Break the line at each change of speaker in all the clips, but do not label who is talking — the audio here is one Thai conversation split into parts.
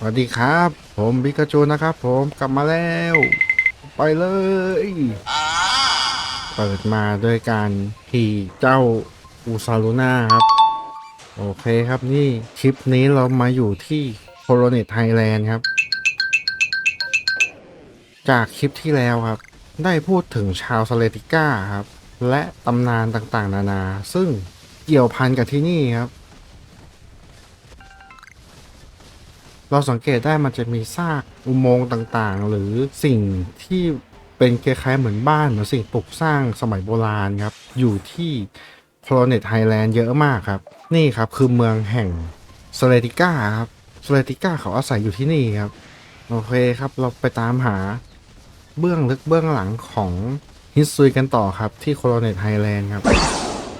สวัสดีครับ ผมบิกาจูนะครับ ผมกลับมาแล้ว ไปเลย เปิดมาด้วยการขี่เจ้าอูซาลูน่าครับ โอเคครับนี่คลิปนี้เรามาอยู่ที่โคโรเนตไทยแลนด์ครับ จากคลิปที่แล้วครับ ได้พูดถึงชาวซาเลติก้าครับ และตำนานต่างๆ นานา ซึ่งเกี่ยวพันกับที่นี่ครับ เราสังเกตได้มันจะมีซากอุโมงค์ต่างๆ หรือสิ่งที่เป็นคล้ายๆเหมือนบ้านเหมือนสิ่งปลูกสร้างสมัยโบราณครับ อยู่ที่โพลเนตไฮแลนด์เยอะมากครับ นี่ครับคือเมืองแห่งสเลติก้าครับสเลติก้าเขาอาศัยอยู่ที่นี่ครับ โอเคครับเราไปตามหาเบื้องลึกเบื้องหลังของฮิสซุยกันต่อครับที่โคโลเนตไฮแลนด์ครับ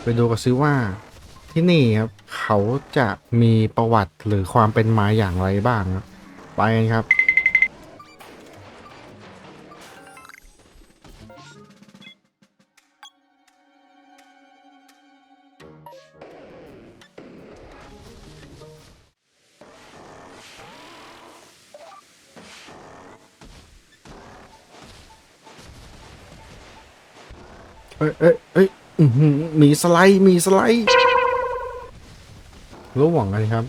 ไปดูกันซิว่า ที่นี่ครับ เขาจะมีประวัติหรือความเป็นมาอย่างไรบ้างครับ ไปกันครับ เอ้ยเอ้ยเอ้ยอื้อหือมีสไลด์ มีสไลด์ รู้หวังกันครับ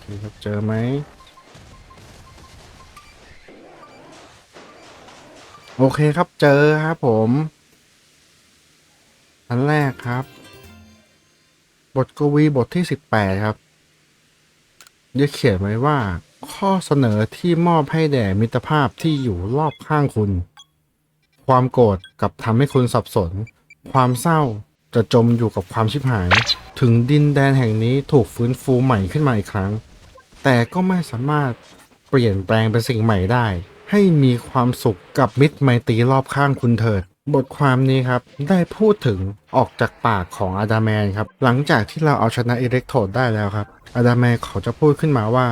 เครับเจอไหมโอเคครับเจอครับผมอันแรกครับ บทกวีบทที่18ครับได้เขียนไว้ว่า ข้อเสนอที่มอบให้แด่มิตรภาพที่อยู่รอบข้างคุณ ความโกรธกับทำให้คุณสับสน ความเศร้าจะจมอยู่กับความชิบหาย ถึงดินแดนแห่งนี้ถูกฟื้นฟูใหม่ขึ้นมาอีกครั้ง แต่ก็ไม่สามารถเปลี่ยนแปลงเป็นสิ่งใหม่ได้ ให้มีความสุขกับมิตรไมตรีรอบข้างคุณเถิด บทความนี้ครับ ได้พูดถึงออกจากปากของอาดาแมนครับ หลังจากที่เราเอาชนะอิเล็กโทรดได้แล้วครับ อาดาแมนเขาจะพูดขึ้นมาว่า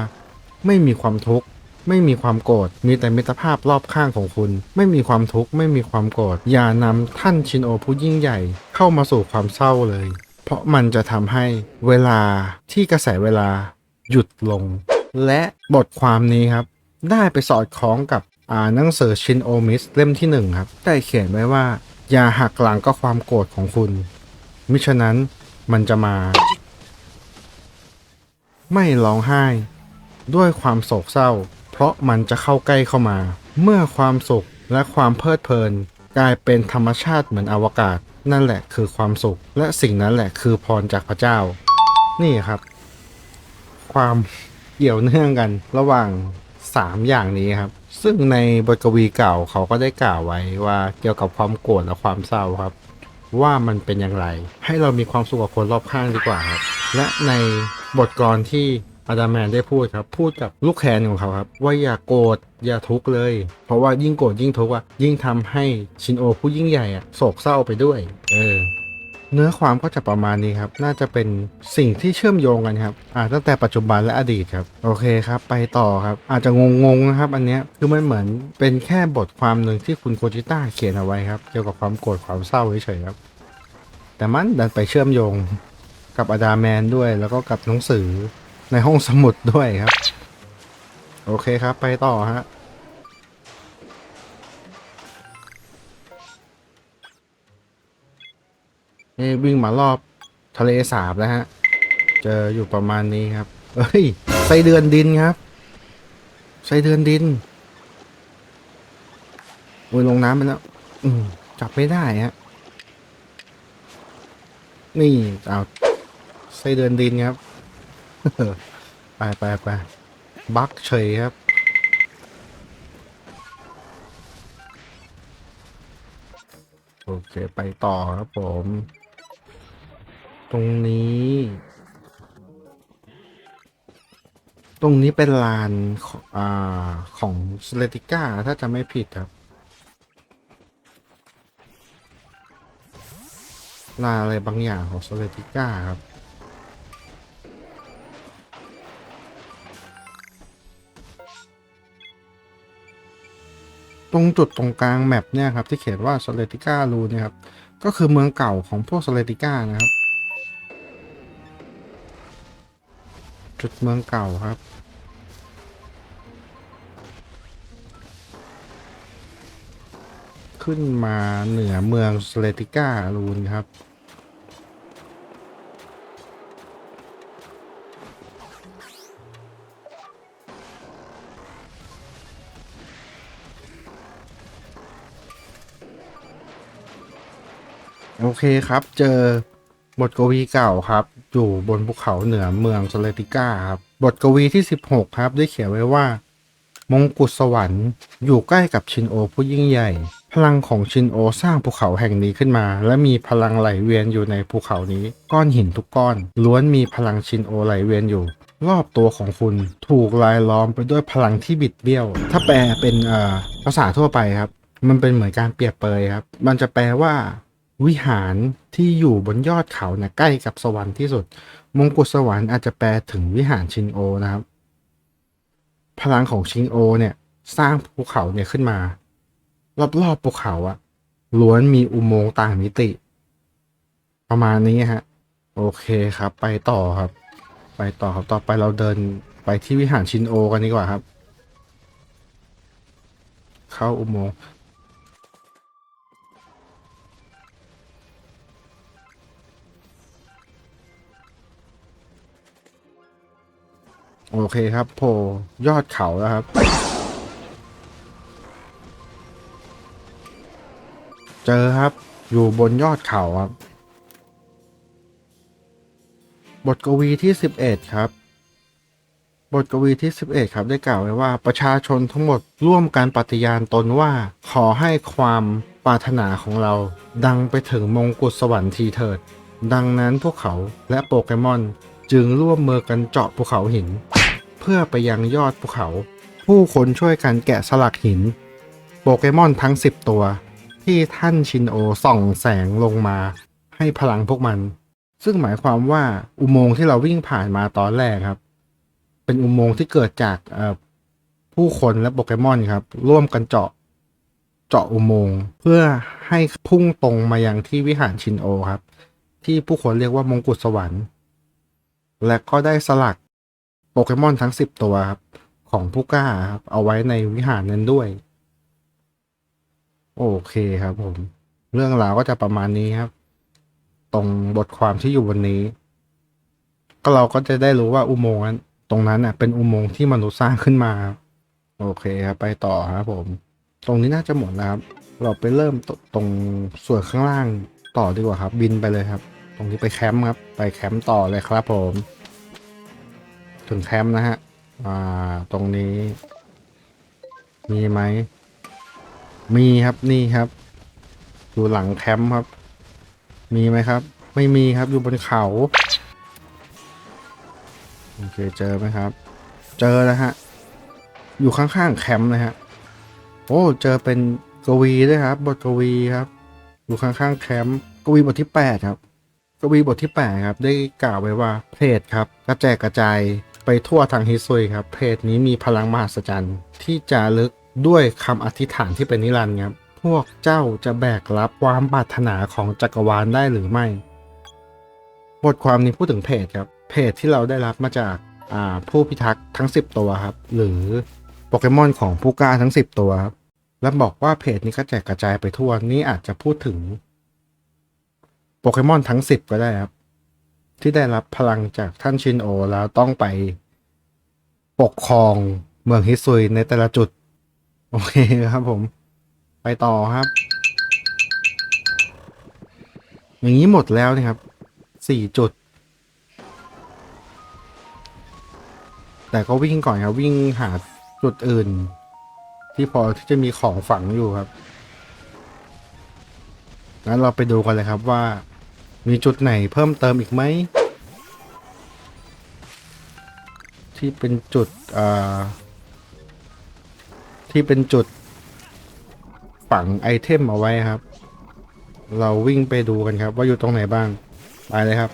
ไม่มีความทุกข์ ไม่มีความโกรธมีแต่มิตรภาพรอบข้างของคุณ ไม่มีความทุกข์ไม่มีความโกรธอย่านำท่านชินโอผู้ยิ่งใหญ่ เข้ามาสู่ความเศร้าเลย เพราะมันจะทำให้เวลาที่กระแสเวลาหยุดลง และบทความนี้ครับ ได้ไปสอดคล้องกับอ่าหนังสือชินโอมิสเล่มที่หนึ่งครับ ได้เขียนไว้ว่า อย่าหักหลังก็ความโกรธของคุณ มิฉะนั้นมันจะมา ไม่ร้องไห้ ด้วยความโศกเศร้า เพราะมันจะเข้าใกล้เข้ามา เมื่อความสุขและความเพลิดเพลิน กลายเป็นธรรมชาติเหมือนอวกาศ นั่นแหละคือความสุข และสิ่งนั้นแหละคือพรจากพระเจ้า นี่ครับ ความเกี่ยวเนื่องกันระหว่าง 3 อย่างนี้ครับ ซึ่งในบทกวีเก่าเขาก็ได้กล่าวไว้ว่าเกี่ยวกับความโกรธและความเศร้าครับ ว่ามันเป็นอย่างไร ให้เรามีความสุขกับคนรอบข้างดีกว่าครับ และในบทกลอนที่ อาดามแมนได้พูดครับพูดกับลูกแคนของเขาครับ ว่าอย่าโกรธอย่าทุกข์เลย เพราะว่ายิ่งโกรธยิ่งทุกข์อะยิ่งทำให้ชินโอผู้ยิ่งใหญ่อะโศกเศร้าไปด้วย เออ เนื้อความก็จะประมาณนี้ครับ น่าจะเป็นสิ่งที่เชื่อมโยงกันครับอ่าตั้งแต่ปัจจุบันและอดีตครับ โอเคครับ ไปต่อครับ อาจจะงงๆนะครับ อันเนี้ยคือมันเหมือนเป็นแค่บทความหนึ่งที่คุณโคจิต้าเขียนเอาไว้ครับเกี่ยวกับความโกรธความเศร้าเฉยๆครับ แต่มันดันไปเชื่อมโยงกับอดาแมนด้วยแล้วก็กับหนังสือ ในห้องสมุดด้วยครับ โอเคครับไปต่อฮะนี่วิ่งมารอบทะเลสาบแล้วฮะ เจออยู่ประมาณนี้ครับเอ้ยไส้เดือนดินครับไส้เดือนดินโอ้ยลงน้ำไปแล้วอืจับไม่ได้ฮะ นี่เอาไส้เดือนดินครับ ไปไปไปบักเฉยครับ โอเค ไปต่อครับผม ตรงนี้ ตรงนี้เป็นลานของอ่าของสเลติก้า ถ้าจะไม่ผิดครับลานอะไรบางอย่างของสเลติก้าครับ ตรงจุดตรงกลางแมปเนี่ยครับที่เขียนว่าสเลติก้ารูเนี่ยครับก็คือเมืองเก่าของพวกสเลติก้านะครับ จุดเมืองเก่าครับขึ้นมาเหนือเมืองสเลติก้ารูนครับ โอเคครับ เจอบทกวีเก่าครับ อยู่บนภูเขาเหนือเมืองสเลติก้าครับ บทกวีที่ 16 ครับ ได้เขียนไว้ว่า มงกุฎสวรรค์ อยู่ใกล้กับชินโอผู้ยิ่งใหญ่ พลังของชินโอสร้างภูเขาแห่งนี้ขึ้นมา และมีพลังไหลเวียนอยู่ในภูเขานี้ ก้อนหินทุกก้อน ล้วนมีพลังชินโอไหลเวียนอยู่ รอบตัวของคุณถูกลายล้อมไปด้วยพลังที่บิดเบี้ยว ถ้าแปลเป็นภาษาทั่วไปครับ มันเป็นเหมือนการเปรียบเปยครับ มันจะแปลว่า วิหารที่อยู่บนยอดเขาเนี่ยใกล้กับสวรรค์ที่สุด มงกุฎสวรรค์อาจจะแปลถึงวิหารชินโอนะครับ พลังของชินโอเนี่ยสร้างภูเขาเนี่ยขึ้นมา รอบๆภูเขาอะล้วนมีอุโมงค์ต่างมิติ ประมาณนี้ฮะ โอเคครับ ไปต่อครับ ไปต่อครับต่อไปเราเดินไปที่วิหารชินโอกันดีกว่าครับ เข้าอุโมงค์ โอเคครับโผล่ยอดเขาแล้วครับ เจอครับอยู่บนยอดเขาครับ บทกวีที่ 11 ครับ บทกวีที่ 11 ครับได้กล่าวไว้ว่าประชาชนทั้งหมดร่วมกันปฏิญาณตนว่า ขอให้ความปรารถนาของเรา ดังไปถึงมงกุฎสวรรค์ทีเถิด ดังนั้นพวกเขาและโปเกมอนจึงร่วมมือกันเจาะภูเขาหิน เพื่อไปยังยอดภูเขา ผู้คนช่วยกันแกะสลักหิน โปเกมอนทั้ง 10 ตัว ที่ท่านชินโอส่องแสงลงมาให้พลังพวกมัน ซึ่งหมายความว่าอุโมงค์ที่เราวิ่งผ่านมาตอนแรกครับ เป็นอุโมงค์ที่เกิดจากผู้คนและโปเกมอนครับ ร่วมกันเจาะเจาะอุโมงค์เพื่อให้พุ่งตรงมายังที่วิหารชินโอครับ ที่ผู้คนเรียกว่ามงกุฎสวรรค์ และก็ได้สลัก โปเกมอนทั้ง 10 ตัวครับของผู้กล้าครับเอาไว้ในวิหารนั้นด้วย โอเคครับผม เรื่องราวก็จะประมาณนี้ครับ ตรงบทความที่อยู่บนนี้ ก็เราก็จะได้รู้ว่าอุโมงค์นั้นตรงนั้นน่ะ เป็นอุโมงค์ที่มนุษย์สร้างขึ้นมา โอเคครับไปต่อครับผม ตรงนี้น่าจะหมดแล้วครับ เราไปเริ่มตตรงส่วนข้างล่างต่อดีกว่าครับ บินไปเลยครับ ตรงนี้ไปแคมป์ครับ ไปแคมป์ต่อเลยครับผม ถึงแคมป์นะฮะ อ่า ตรงนี้ มีไหม มีครับนี่ครับ อยู่หลังแคมป์ครับ มีไหมครับ ไม่มีครับอยู่บนเขา โอเคเจอไหมครับ เจอแล้วฮะ อยู่ข้างๆแคมป์นะฮะ โอ้เจอเป็นกวีด้วยครับ บทกวีครับ อยู่ข้างๆแคมป์กวีบทที่แปดครับกวีบทที่แปดครับ ได้กล่าวไว้ว่าเพจครับกระแจกกระจาย ไปทั่วทางฮิซุยครับ เพจนี้มีพลังมหัศจรรย์ที่จะลึกด้วยคำอธิษฐานที่เป็นนิรันดร์ครับ พวกเจ้าจะแบกรับความปรารถนาของจักรวาลได้หรือไม่ บทความนี้พูดถึงเพจครับ เพจที่เราได้รับมาจากาผู้พิทักษ์ทั้ง 10 ตัวครับ หรือโปเกมอนของผู้กล้าทั้ง 10 ตัวครับ และบอกว่าเพจนี้กระจายกระจายไปทั่ว นี่อาจจะพูดถึงโปเกมอนทั้ง 10 ก็ได้ครับ ที่ได้รับพลังจากท่านชินโอแล้วต้องไปปกครองเมืองฮิซุยในแต่ละจุด โอเคครับผม ไปต่อครับ อย่างนี้หมดแล้วนะครับสี่จุด แต่ก็วิ่งก่อนครับ วิ่งหาจุดอื่น ที่พอที่จะมีของฝังอยู่ครับงั้นเราไปดูกันเลยครับว่า มีจุดไหนเพิ่มเติมอีกไหม ที่เป็นจุดอ่าที่เป็นจุดฝังไอเทมเอาไว้ครับ เราวิ่งไปดูกันครับ ว่าอยู่ตรงไหนบ้าง ไปเลยครับ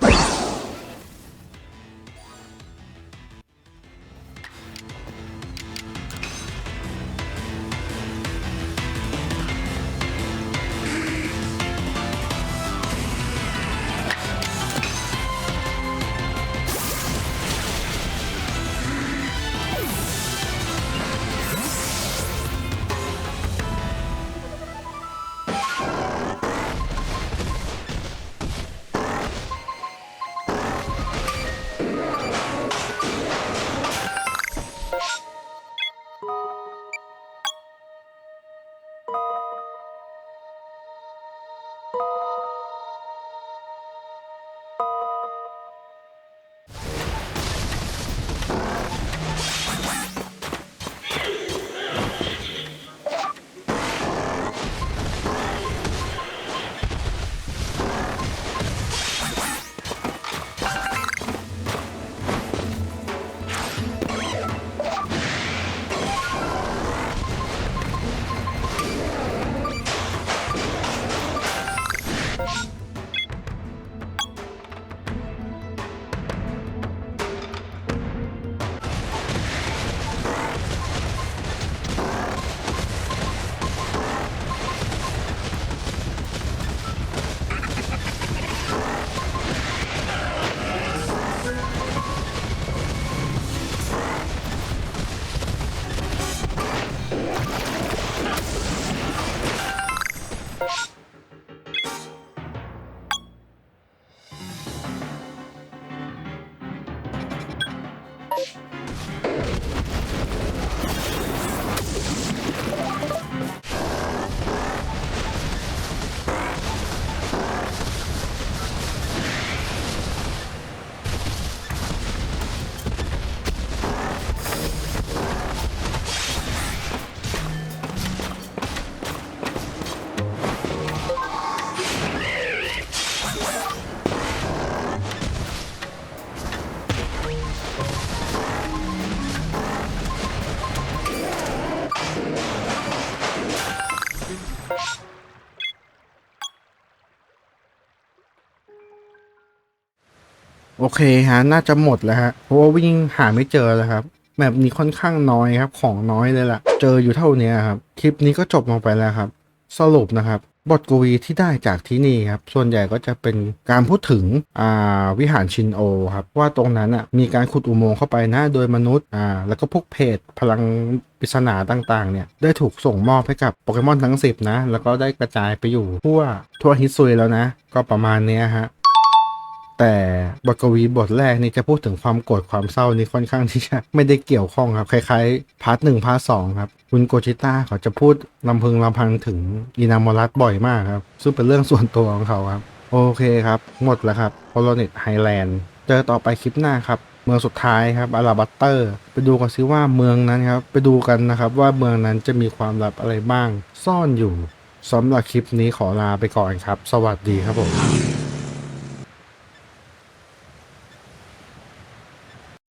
โอเคฮะ น่าจะหมดแล้วฮะ เพราะว่าวิ่งหาไม่เจอแล้วครับแมปนี้ค่อนข้างน้อยครับ ของน้อยเลยล่ะ เจออยู่เท่านี้ครับ คลิปนี้ก็จบลงไปแล้วครับ สรุปนะครับ บทกวีที่ได้จากที่นี่ครับ ส่วนใหญ่ก็จะเป็นการพูดถึงอ่าวิหารชินโอครับ ว่าตรงนั้นอะมีการขุดอุโมงค์เข้าไปนะ โดยมนุษย์อ่าแล้วก็พวกเพจพลังปริศนาต่างๆ เนี่ย ได้ถูกส่งมอบให้กับโปเกมอนทั้ง 10 นะ แล้วก็ได้กระจายไปอยู่ทั่วทั่วฮิตซุยแล้วนะ ก็ประมาณเนี้ยฮะ แต่บทกวีบทแรกนี่จะพูดถึงความโกรธความเศร้านี่ค่อนข้างที่จะไม่ได้เกี่ยวข้องครับ คล้ายๆพาร์ทหนึ่งพาร์ทสองครับ คุณโกจิต้าเขาจะพูดลำพึงลำพันถึงอินามอรัสบ่อยมากครับ ซึ่งเป็นเรื่องส่วนตัวของเขาครับ โอเคครับ หมดแล้วครับโ o โลเนตไฮแลนด์เจอต่อไปคลิปหน้าครับเมืองสุดท้ายครับอาราบัตเตอร์ ไปดูกันซิว่าเมืองนั้นครับ ไปดูกันนะครับว่าเมืองนั้นจะมีความลับอะไรบ้าง ซ่อนอยู่สำหรับคลิปนี้ขอลาไปก่อนครับ สวัสดีครับผม